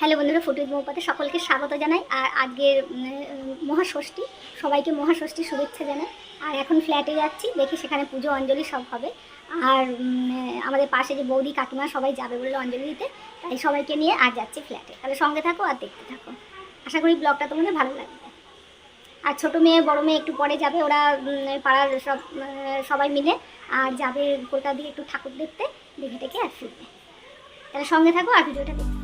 Hello বন্ধুরা ফুটুই মৌপাতে সকলকে স্বাগত জানাই। আর আজকের মহাষষ্ঠী, সবাইকে মহাষষ্ঠী শুভেচ্ছা জানাই। আর এখন ফ্ল্যাটে যাচ্ছি, দেখি সেখানে পুজো, অঞ্জলি সব হবে। আর আমাদের পাশে যে বৌদি কাকিমা সবাই যাবে বলল অঞ্জলি দিতে, তাই সবাইকে নিয়ে আর যাচ্ছি ফ্ল্যাটে। তাহলে সঙ্গে থাকো আর দেখতে থাকো। আশা করি ব্লগটা তোমাদের ভালো লাগবে। আর ছোটো মেয়ে, বড় মেয়ে একটু পরে যাবে, ওরা পাড়ার সব সবাই মিলে, আর যাবে কলকাতার দিকে একটু ঠাকুর দেখতে, দেখে টেকে আর ফিরবে। তাহলে সঙ্গে থাকো আর ভিডিওটা দেখতে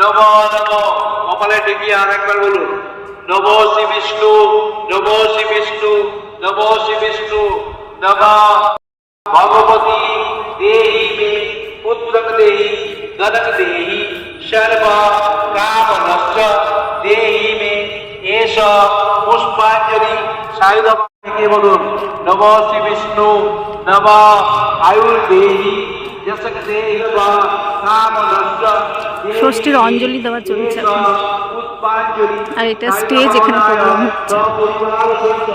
নব নব কপালে টেকিয়ে আর একবার বলুন নব শ্রী বিষ্ণু নব শ্রী বিষ্ণু নব শ্রী বিষ্ণু নব ভগবতী দেহি মে পুত্রক দেহি গদক দেহি সর্ব দেহি মে এস পুষ্পাঞ্জলি সায়ুধ থেকে বলুন নব শ্রী বিষ্ণু নব আয়ুর দেহি যশক দেহি কাম ষষ্ঠীর অঞ্জলি দেওয়া চলছে আর এটা স্টেজ এখানে প্রোগ্রাম হচ্ছে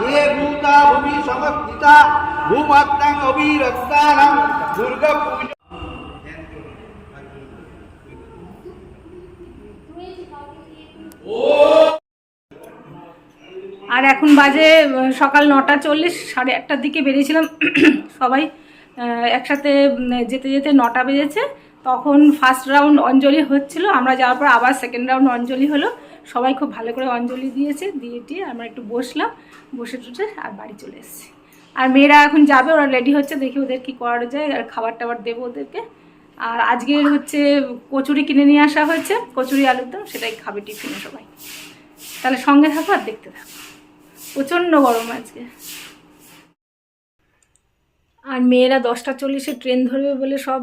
जे भूता भूमि समस्थिता भूमत्तंग अभिरक्तारं दुर्गा पूजा আর এখন বাজে আহ, সকাল নটা চল্লিশ সাড়ে একটার দিকে বেরিয়েছিলাম সবাই আহ, একসাথে উম, যেতে যেতে নটা বেজেছে তখন ফার্স্ট রাউন্ড অঞ্জলি হচ্ছিল আমরা যাওয়ার পর আবার সেকেন্ড রাউন্ড অঞ্জলি হলো সবাই খুব ভালো করে অঞ্জলি দিয়েছে, দিয়ে টিয়ে আমরা একটু বসলাম, বসে টুসে আর বাড়ি চলে এসেছি। আর মেয়েরা এখন যাবে, ওরা রেডি হচ্ছে, দেখি ওদের কি করা যায়, আর খাবার টাবার দেবো ওদেরকে। আর আজকের হচ্ছে কচুরি কিনে নিয়ে আসা হয়েছে, কচুরি আলুর দম, সেটাই খাবে টিফিনে সবাই। তাহলে সঙ্গে থাকো আর দেখতে থাকো। প্রচণ্ড গরম আজকে। আর মেয়েরা দশটা চল্লিশে ট্রেন ধরবে বলে সব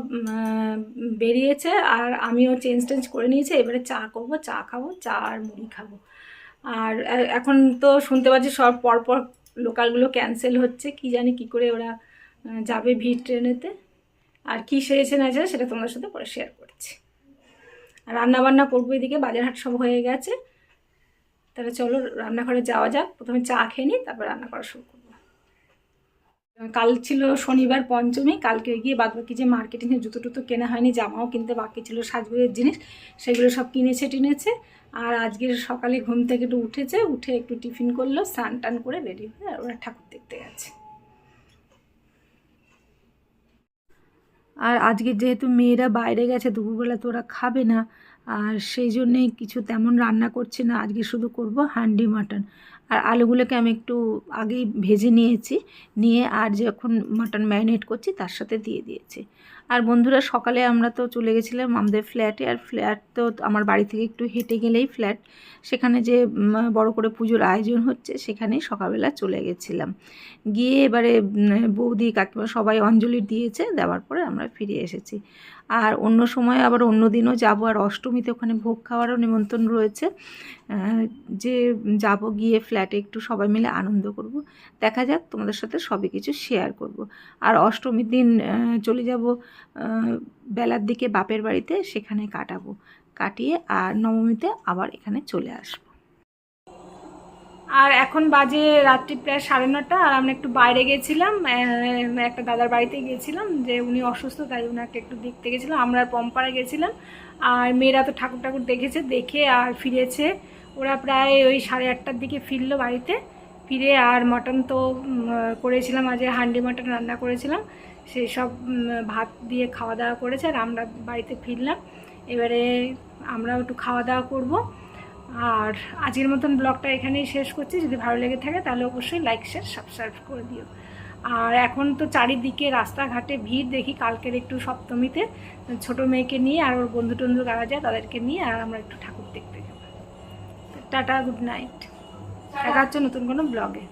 বেরিয়েছে আর আমিও চেঞ্জ টেঞ্জ করে নিয়েছি, এবারে চা করব, চা খাব, চা আর মুড়ি খাব। আর এখন তো শুনতে পাচ্ছি সব পরপর লোকালগুলো ক্যান্সেল হচ্ছে, কি জানি কি করে ওরা যাবে ভিড় ট্রেনেতে। আর কি সেরেছে না যায় সেটা তোমাদের সাথে পরে শেয়ার করছি। আর রান্নাবান্না করব এদিকে, বাজারহাট সব হয়ে গেছে। তাহলে চলো, রান্নাঘরে যাওয়া যাক, প্রথমে চা খেয়ে নিই, তারপর রান্না করা শুরু করব। কাল ছিল শনিবার পঞ্চমী, কালকে গিয়ে বাদ বাকি যে মার্কেটিংয়ে জুতো টুতো কেনা হয়নি, জামাও কিনতে বাকি ছিল, সাজগোজের জিনিস, সেগুলো সব কিনেছে টিনেছে। আর আজকের সকালে ঘুম থেকে একটু উঠেছে, উঠে একটু টিফিন করল, স্নান টান করে রেডি হয়ে আর ওরা ঠাকুর দেখতে গেছে। আর আজকে যেহেতু মেয়েরা বাইরে গেছে, দুপুরবেলা তো ওরা খাবে না আর সেই জন্যেই কিছু তেমন রান্না করছি না, আজকে শুধু করব হান্ডি মাটন। আর আলুগুলোকে আমি একটু আগেই ভেজে নিয়েছি, নিয়ে আর যখন মাটন ম্যারিনেট করছি তার সাথে দিয়ে দিয়েছি। আর বন্ধুরা, সকালে আমরা তো চলে গেছিলাম আমাদের ফ্ল্যাটে আর ফ্ল্যাট তো আমার বাড়ি থেকে একটু হেঁটে গেলেই ফ্ল্যাট সেখানে যে বড় করে পুজোর আয়োজন হচ্ছে, সেখানেই সকালবেলা চলে গেছিলাম। গিয়ে এবারে বৌদি কাকিমা সবাই অঞ্জলি দিয়েছে, দেওয়ার পরে আমরা ফিরে এসেছি। আর অন্য সময় আবার অন্য দিনও যাব আর অষ্টমীতে ওখানে ভোগ খাওয়ারও নিমন্ত্রণ রয়েছে। যে যাব গিয়ে ফ্ল্যাটে একটু সবাই মিলে আনন্দ করব। দেখা যাক তোমাদের সাথে সবই কিছু শেয়ার করব। আর অষ্টমীর দিন চলে যাব বেলার দিকে বাপের বাড়িতে সেখানে কাটাবো। কাটিয়ে আর নবমীতে আবার এখানে চলে আসব। আর এখন বাজে রাত্রি প্রায় সাড়ে নটা, আর আমরা একটু বাইরে গেছিলাম একটা দাদার বাড়িতে গেছিলাম যে উনি অসুস্থ, তাই ওনাকে একটু দেখতে গেছিলাম। আমরা পম্পাড়া গেছিলাম, আর মেয়েরা তো ঠাকুর ঠাকুর দেখেছে, দেখে আর ফিরেছে। ওরা প্রায় ওই সাড়ে আটটার দিকে ফিরলো বাড়িতে, ফিরে আর মটন তো করেছিলাম আজ হান্ডি মটন রান্না করেছিলাম। সেই সব ভাত দিয়ে খাওয়া দাওয়া করেছে, আর আমরা বাড়িতে ফিরলাম। এবারে আমরাও একটু খাওয়া দাওয়া করব। আর আজকের মতন ব্লগটা এখানেই শেষ করছি। যদি ভালো লেগে থাকে তাহলে অবশ্যই লাইক শেয়ার সাবস্ক্রাইব করে দিও। আর এখন তো চারিদিকে রাস্তাঘাটে ভিড় দেখি কালকের একটু সপ্তমীতে ছোট মেয়েকে নিয়ে আর ওর বন্ধু টন্ধু কারা যায় তাদেরকে নিয়ে আর আমরা একটু ঠাকুর দেখতে যাব। টাটা গুড নাইট দেখা হচ্ছে নতুন কোনো ব্লগে।